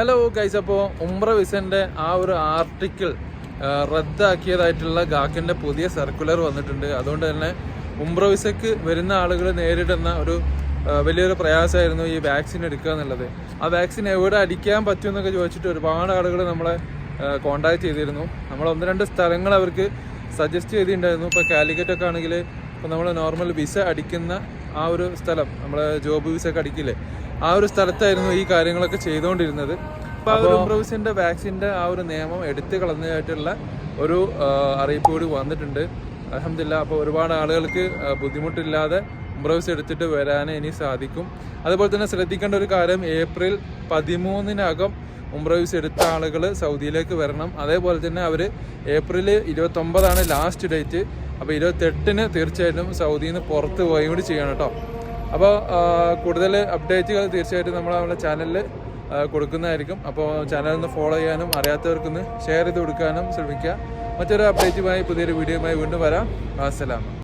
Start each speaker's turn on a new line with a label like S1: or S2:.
S1: Hello guys അപ്പോൾ ഉംറ Vicente ആ ഒരു ആർട്ടിക്കിൾ റദ്ദാക്കിയതായിട്ടുള്ള ഗാക്കിന്റെ പുതിയ സർക്കുലർ വന്നിട്ടുണ്ട്. അതുകൊണ്ട് തന്നെ ഉംറ വിസക്ക് വരുന്ന ആളുകൾ നേരിടുന്ന ഒരു വലിയൊരു പ്രയാസമായിരുന്നു ഈ വാക്സിൻ എടുക്കുക എന്നുള്ളത്. ആ വാക്സിൻ എവിടെ അടിക്കാൻ പറ്റും എന്നൊക്കെ ചോദിച്ചിട്ട് ഒരുപാട് ആളുകൾ നമ്മളെ കോണ്ടാക്ട് ചെയ്തിരുന്നു. നമ്മൾ ഒന്ന് രണ്ട് സ്ഥലങ്ങൾ അവർക്ക് സജസ്റ്റ് ചെയ്തിട്ടുണ്ടായിരുന്നു. ഇപ്പോൾ കാലിക്കറ്റൊക്കെ ആണെങ്കിൽ ഇപ്പോൾ നമ്മൾ നോർമൽ വിസ അടിക്കുന്ന ആ ഒരു സ്ഥലം നമ്മളെ ജോബ് വിസ ഒക്കെ അടിക്കില്ലേ? ആ ഒരു സ്ഥലത്തായിരുന്നു ഈ കാര്യങ്ങളൊക്കെ ചെയ്തുകൊണ്ടിരുന്നത് അപ്പോൾ ആ ഒരു ഇംപ്രൂവ്സിന്റെ വാക്സിന്റെ ആ ഒരു നിയമം എടുത്തു കളഞ്ഞതായിട്ടുള്ള ഒരു അറിയിപ്പ് കൂടി വന്നിട്ടുണ്ട്. അലഹമില്ല അപ്പോൾ ഒരുപാട് ആളുകൾക്ക് ബുദ്ധിമുട്ടില്ലാതെ ഇംപ്രൂവ്സ് എടുത്തിട്ട് വരാനേ ഇനി സാധിക്കും. അതുപോലെ തന്നെ ശ്രദ്ധിക്കേണ്ട ഒരു കാര്യം ഏപ്രിൽ പതിമൂന്നിനകം ഉംറവീസ് എടുത്ത ആളുകൾ സൗദിയിലേക്ക് വരണം. അതേപോലെ തന്നെ അവർ ഏപ്രിൽ ഇരുപത്തൊമ്പതാണ് ലാസ്റ്റ് ഡേറ്റ് അപ്പോൾ ഇരുപത്തെട്ടിന് തീർച്ചയായിട്ടും സൗദിയിൽ നിന്ന് പുറത്ത് പോയി കൂടി ചെയ്യണം കേട്ടോ അപ്പോൾ കൂടുതൽ അപ്ഡേറ്റുകൾ തീർച്ചയായിട്ടും നമ്മൾ നമ്മുടെ ചാനലിൽ കൊടുക്കുന്നതായിരിക്കും. അപ്പോൾ ചാനലൊന്ന് ഫോളോ ചെയ്യാനും അറിയാത്തവർക്കൊന്ന് ഷെയർ ചെയ്ത് കൊടുക്കാനും ശ്രമിക്കുക. മറ്റൊരു അപ്ഡേറ്റുമായി പുതിയൊരു വീഡിയോയുമായി വീണ്ടും വരാം. അസ്സലാം